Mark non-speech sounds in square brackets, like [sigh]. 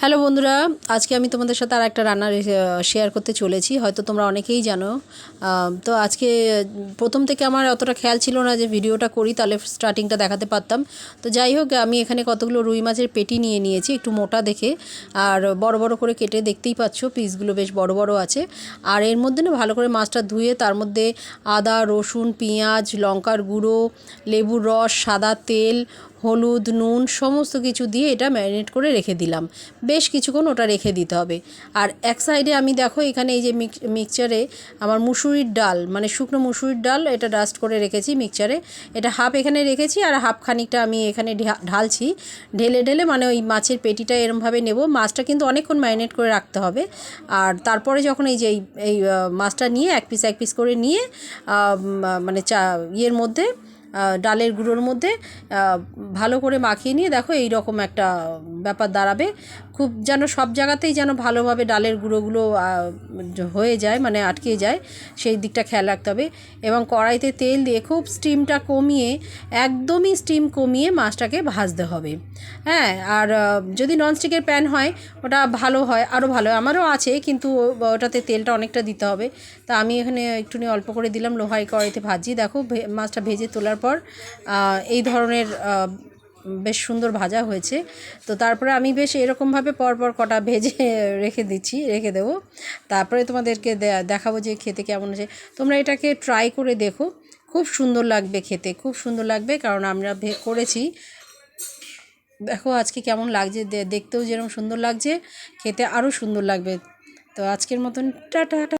Hello বন্ধুরা, আজকে আমি তোমাদের সাথে আর একটা রান্না শেয়ার করতে চলেছি। হয়তো তোমরা অনেকেই জানো। তো আজকে, প্রথম থেকে আমার অতটা খেয়াল ছিল না যে ভিডিওটা করি, তাহলে স্টার্টিংটা দেখাতে পারতাম। তো যাই হোক, আমি এখানে কতগুলো রুই মাছের পেটি নিয়ে নিয়েছি, একটু মোটা দেখে। আর বড় বড় করে কেটে দেখতেই পাচ্ছ পিসগুলো বেশ বড় বড় আছে। আর এর মধ্যে না ভালো করে মাছটা ধুয়ে, তার মধ্যে আদা, রসুন, পেঁয়াজ, লঙ্কার গুঁড়ো, লেবুর রস, সাদা তেল হলুদ, নুন, সমস্ত কিছু দিয়ে এটা ম্যারিনেট করে রেখে দিলাম। বেশ কিছুক্ষণ ওটা রেখে দিতে হবে। আর এক সাইডে আমি দেখো এখানে এই যে মিক্সচারে আমার মুসুরির ডাল মানে শুকনো মুসুরির ডাল, এটা ডাস্ট করে রেখেছি মিক্সচারে। এটা হাফ এখানে রেখেছি আর হাফ খানিকটা আমি এখানে ঢালছি। ঢেলে ঢেলে মানে ওই মাছের পেটিটা এরমভাবে নেব। মাছটা কিন্তু অনেকক্ষণ ম্যারিনেট করে রাখতে হবে। আর তারপরে যখন এই যে এই মাছটা নিয়ে এক পিস এক পিস করে নিয়ে মানে চা, ইয়ের মধ্যে ডালের গুঁড়োর মধ্যে ভালো করে মাখিয়ে নিয়ে দেখো এই রকম একটা ব্যাপার দাঁড়াবে। খুব যেন সব জায়গাতেই যেন ভালোভাবে ডালের গুঁড়োগুলো হয়ে যায় মানে আটকে যায়, সেই দিকটা খেয়াল রাখতে হবে। এবং কড়াইতে তেল দিয়ে খুব স্টিমটা কমিয়ে, একদমই স্টিম কমিয়ে মাছটাকে ভাজতে হবে। হ্যাঁ আর যদি ননস্টিকের প্যান হয়, ওটা ভালো হয় আরও ভালো আমারও আছে, কিন্তু ওটাতে তেলটা অনেকটা দিতে হবে। তা আমি এখানে একটুখানি অল্প করে দিলাম লোহাই কড়াইতে ভাজি দেখো মাছটা ভেজে তোলার পর এই ধরনের বেশ সুন্দর ভাজা হয়েছে। তো তারপরে আমি বেশ এরকমভাবে পরপর কটা ভেজে [laughs] রেখে দিচ্ছি, রেখে দেবো। তারপরে তোমাদেরকে দেখাবো যে খেতে কেমন আছে তোমরা এটাকে ট্রাই করে দেখো। খুব সুন্দর লাগবে খেতে, খুব সুন্দর লাগবে, কারণ আমরা করেছি। দেখো আজকে কেমন লাগছে দেখতেও যেরকম সুন্দর লাগছে, খেতে আরও সুন্দর লাগবে। তো আজকের মতন টাটা।